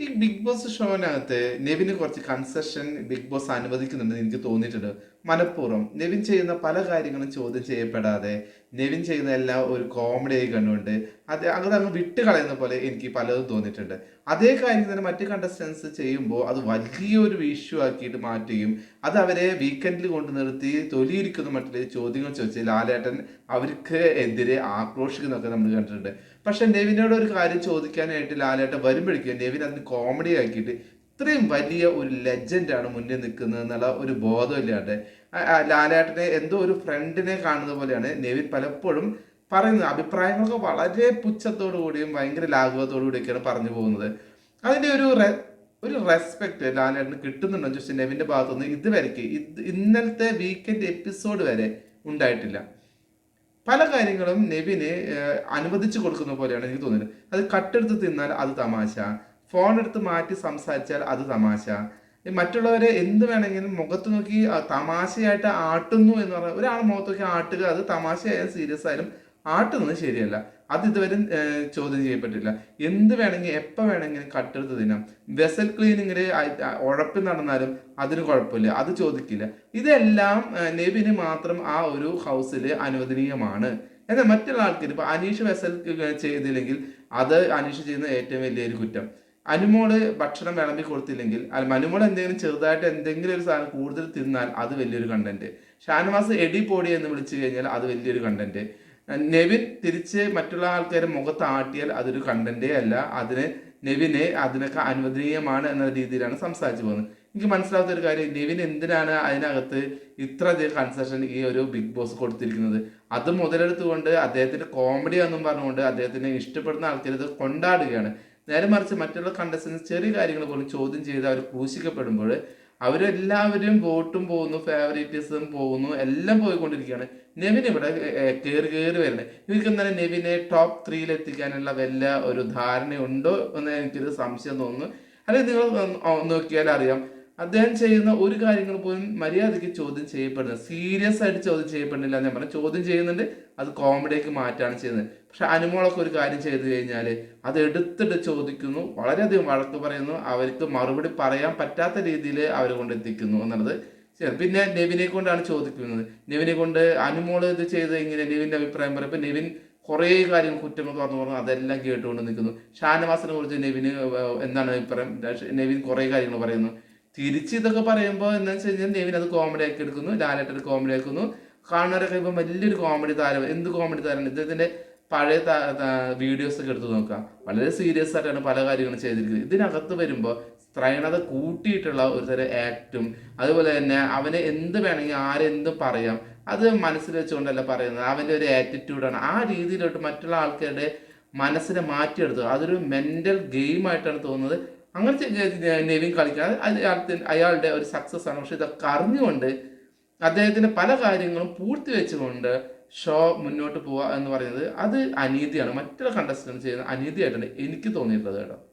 ഈ big boss ഷോനകത്ത് നെവിന് കുറച്ച് concession big boss അനുവദിക്കുന്നുണ്ടെന്ന് എനിക്ക് തോന്നിയിട്ടുണ്ട്. മനഃപൂർവം നെവിൻ ചെയ്യുന്ന പല കാര്യങ്ങളും ചോദ്യം ചെയ്യപ്പെടാതെ നെവിൻ ചെയ്യുന്ന എല്ലാം ഒരു കോമഡി ആയി കണ്ടുകൊണ്ട് അത് അങ്ങനെ അങ്ങ് വിട്ട് കളയുന്ന പോലെ എനിക്ക് പലതും തോന്നിയിട്ടുണ്ട്. അതേ കാര്യം തന്നെ മറ്റു കണ്ടസ്റ്റൻസ് ചെയ്യുമ്പോൾ അത് വലിയൊരു ഇഷ്യൂ ആക്കിയിട്ട് മാറ്റുകയും അത് അവരെ വീക്കെൻഡിൽ കൊണ്ട് നിർത്തി തൊലിയിരിക്കുന്ന മട്ടിൽ ചോദ്യങ്ങൾ ചോദിച്ച് ലാലേട്ടൻ അവർക്ക് എതിരെ ആക്രോശിക്കുന്നതൊക്കെ നമ്മൾ കണ്ടിട്ടുണ്ട്. പക്ഷെ നെവിനോട് ഒരു കാര്യം ചോദിക്കാനായിട്ട് ലാലേട്ടൻ വരുമ്പോഴേക്കും നെവിൻ അതിന് കോമഡി ആക്കിയിട്ട് ഇത്രയും വലിയ ഒരു ലെജൻഡാണ് മുന്നിൽ നിൽക്കുന്നത് എന്നുള്ള ഒരു ബോധമില്ലാണ്ട്. ലാലേട്ടനെ എന്തോ ഒരു ഫ്രണ്ടിനെ കാണുന്ന പോലെയാണ് നെവിൻ പലപ്പോഴും പറയുന്നത്. അഭിപ്രായങ്ങളൊക്കെ വളരെ പുച്ഛത്തോടു കൂടിയും ഭയങ്കര ലാഘവത്തോടു കൂടിയൊക്കെയാണ് പറഞ്ഞു പോകുന്നത്. അതിന്റെ ഒരു ഒരു റെസ്പെക്ട് ലാലേട്ടന് കിട്ടുന്നുണ്ടോ ചോദിച്ചാൽ നെവിന്റെ ഭാഗത്തുനിന്ന് ഇതുവരെക്ക് ഇത് ഇന്നലത്തെ വീക്കെൻഡ് എപ്പിസോഡ് വരെ ഉണ്ടായിട്ടില്ല. പല കാര്യങ്ങളും നെവിന് അനുവദിച്ചു കൊടുക്കുന്ന പോലെയാണ് എനിക്ക് തോന്നുന്നത്. അത് കട്ടെടുത്ത് തിന്നാൽ അത് തമാശ. ഫോൺ എടുത്ത് മാറ്റി സംസാരിച്ചാൽ അത് തമാശ. മറ്റുള്ളവരെ എന്ത് വേണമെങ്കിലും മുഖത്ത് നോക്കി തമാശയായിട്ട് ആട്ടുന്നു എന്ന് പറഞ്ഞാൽ ഒരാൾ മുഖത്ത് നോക്കി ആട്ടുക അത് തമാശയായാലും സീരിയസ് ആയാലും ആട്ടുന്നത് ശരിയല്ല. അത് ഇതുവരെ ചോദ്യം ചെയ്യപ്പെട്ടില്ല എന്ത് വേണമെങ്കിൽ എപ്പോൾ വേണമെങ്കിലും കട്ടെടുത്ത് തിന്നാം. വെസൽ ക്ലീനിങ്ങിൽ ഉഴപ്പി നടന്നാലും അതിന് കുഴപ്പമില്ല. അത് ചോദിക്കില്ല. ഇതെല്ലാം നബിന് മാത്രം ആ ഒരു ഹൗസിൽ അനുവദനീയമാണ്. എന്നാൽ മറ്റുള്ള ആൾക്കാർ ഇപ്പൊ അനീഷ് വെസൽ ചെയ്തില്ലെങ്കിൽ അത് അനീഷ് ചെയ്യുന്ന ഏറ്റവും വലിയൊരു കുറ്റം. അനുമോൾ ഭക്ഷണം വിളമ്പി കൊടുത്തില്ലെങ്കിൽ അല്ല അനുമോൾ എന്തെങ്കിലും ചെറുതായിട്ട് എന്തെങ്കിലും ഒരു സാധനം കൂടുതൽ തിന്നാൽ അത് വലിയൊരു കണ്ടന്റ് ഷാനവാസ് എടി പോടി എന്ന് വിളിച്ചു കഴിഞ്ഞാൽ അത് വലിയൊരു കണ്ടന്റ് നെവിൻ തിരിച്ച് മറ്റുള്ള ആൾക്കാരെ മുഖത്ത് ആട്ടിയാൽ അതൊരു കണ്ടന്റേ അല്ല. അതിന് നെവിനെ അതിനൊക്കെ അനുവദനീയമാണ് എന്ന രീതിയിലാണ് സംസാരിച്ചു പോകുന്നത്. എനിക്ക് മനസ്സിലാവാത്ത ഒരു കാര്യം നെവിൻ എന്തിനാണ് അതിനകത്ത് ഇത്ര അധികം കൺസെഷൻ ഈ ഒരു ബിഗ് ബോസ് കൊടുത്തിരിക്കുന്നത്? അത് മുതലെടുത്തുകൊണ്ട് അദ്ദേഹത്തിന്റെ കോമഡി എന്നും പറഞ്ഞുകൊണ്ട് അദ്ദേഹത്തിന് ഇഷ്ടപ്പെടുന്ന ആൾക്കാർ ഇത് കൊണ്ടാടുകയാണ്. നേരെ മറിച്ച് മറ്റുള്ള കണ്ടസ്റ്റൻസ് ചെറിയ കാര്യങ്ങൾ പോലും ചോദ്യം ചെയ്ത് അവർ ക്രൂശിക്കപ്പെടുമ്പോൾ അവരെല്ലാവരും വോട്ടും പോകുന്നു ഫേവറേറ്റിസം പോകുന്നു എല്ലാം പോയിക്കൊണ്ടിരിക്കുകയാണ്. നെവിൻ ഇവിടെ കയറി കയറി വരണേ ഇവർക്ക് എന്തായാലും നെവിനെ ടോപ്പ് ത്രീയിൽ എത്തിക്കാനുള്ള വല്ല ഒരു ധാരണയുണ്ടോ എന്ന് എനിക്കൊരു സംശയം തോന്നുന്നു. അല്ലെങ്കിൽ നിങ്ങൾ നോക്കിയാൽ അറിയാം അദ്ദേഹം ചെയ്യുന്ന ഒരു കാര്യങ്ങൾ പോലും മര്യാദയ്ക്ക് ചോദ്യം ചെയ്യപ്പെടുന്നത് സീരിയസ് ആയിട്ട് ചോദ്യം ചെയ്യപ്പെടുന്നില്ല ഞാൻ പറഞ്ഞു. ചോദ്യം ചെയ്യുന്നുണ്ട് അത് കോമഡിയൊക്കെ മാറ്റാണ് ചെയ്യുന്നത്. പക്ഷെ അനുമോളൊക്കെ ഒരു കാര്യം ചെയ്തു കഴിഞ്ഞാൽ അത് എടുത്തിട്ട് ചോദിക്കുന്നു വളരെയധികം വഴക്ക് പറയുന്നു അവർക്ക് മറുപടി പറയാൻ പറ്റാത്ത രീതിയിൽ അവരെ കൊണ്ട് എത്തിക്കുന്നു എന്നുള്ളത്. പിന്നെ നെവിനെ കൊണ്ടാണ് ചോദിക്കുന്നത്. നെവിനെ കൊണ്ട് അനുമോൾ ഇത് ചെയ്ത് ഇങ്ങനെ നെവിന്റെ അഭിപ്രായം പറയുമ്പോൾ നെവിൻ കുറേ കാര്യങ്ങൾ കുറ്റങ്ങൾ തുറന്നു പറഞ്ഞു അതെല്ലാം കേട്ടുകൊണ്ട് നിൽക്കുന്നു. ഷാനവാസിനെ കുറിച്ച് നെവിന് എന്താണ് അഭിപ്രായം? നെവിൻ കുറേ കാര്യങ്ങൾ പറയുന്നു. തിരിച്ച് ഇതൊക്കെ പറയുമ്പോൾ എന്താ വെച്ച് കഴിഞ്ഞാൽ നെവിൻ അത് കോമഡി ആക്കി എടുക്കുന്നു ലാലേട്ടൻ കോമഡി ആക്കുന്നു. കാണുന്നവരൊക്കെ ഇപ്പം വലിയൊരു കോമഡി താരം എന്ത് കോമഡി താരം ഇദ്ദേഹത്തിന്റെ പഴയ വീഡിയോസ് ഒക്കെ എടുത്ത് നോക്കാം വളരെ സീരിയസ് ആയിട്ടാണ് പല കാര്യങ്ങളും ചെയ്തിരിക്കുന്നത്. ഇതിനകത്ത് വരുമ്പോൾ സ്ത്രൈണത കൂട്ടിയിട്ടുള്ള ഒരു തരം ആക്റ്റും അതുപോലെ തന്നെ അവനെ എന്ത് വേണമെങ്കിൽ ആരെന്തും പറയാം അത് മനസ്സിൽ വെച്ചുകൊണ്ടല്ല പറയുന്നത്. അവന്റെ ഒരു ആറ്റിറ്റ്യൂഡാണ് ആ രീതിയിലോട്ട് മറ്റുള്ള ആൾക്കാരുടെ മനസ്സിനെ മാറ്റിയെടുത്തു. അതൊരു മെന്റൽ ഗെയിമായിട്ടാണ് തോന്നുന്നത്. അങ്ങനത്തെ നെവിൻ കളിക്കാൻ അത് അയാളുടെ ഒരു സക്സസ് ആണ്. പക്ഷെ ഇതൊക്കെ അറിഞ്ഞുകൊണ്ട് അദ്ദേഹത്തിന്റെ പല കാര്യങ്ങളും പൂർത്തി വെച്ചുകൊണ്ട് ഷോ മുന്നോട്ട് പോവുക എന്ന് പറയുന്നത് അത് അനീതിയാണ്. മറ്റുള്ള കണ്ടസ്റ്റൻസ് ചെയ്യുന്ന അനീതിയായിട്ടാണ് എനിക്ക് തോന്നിയിട്ടുള്ളത് കേട്ടോ.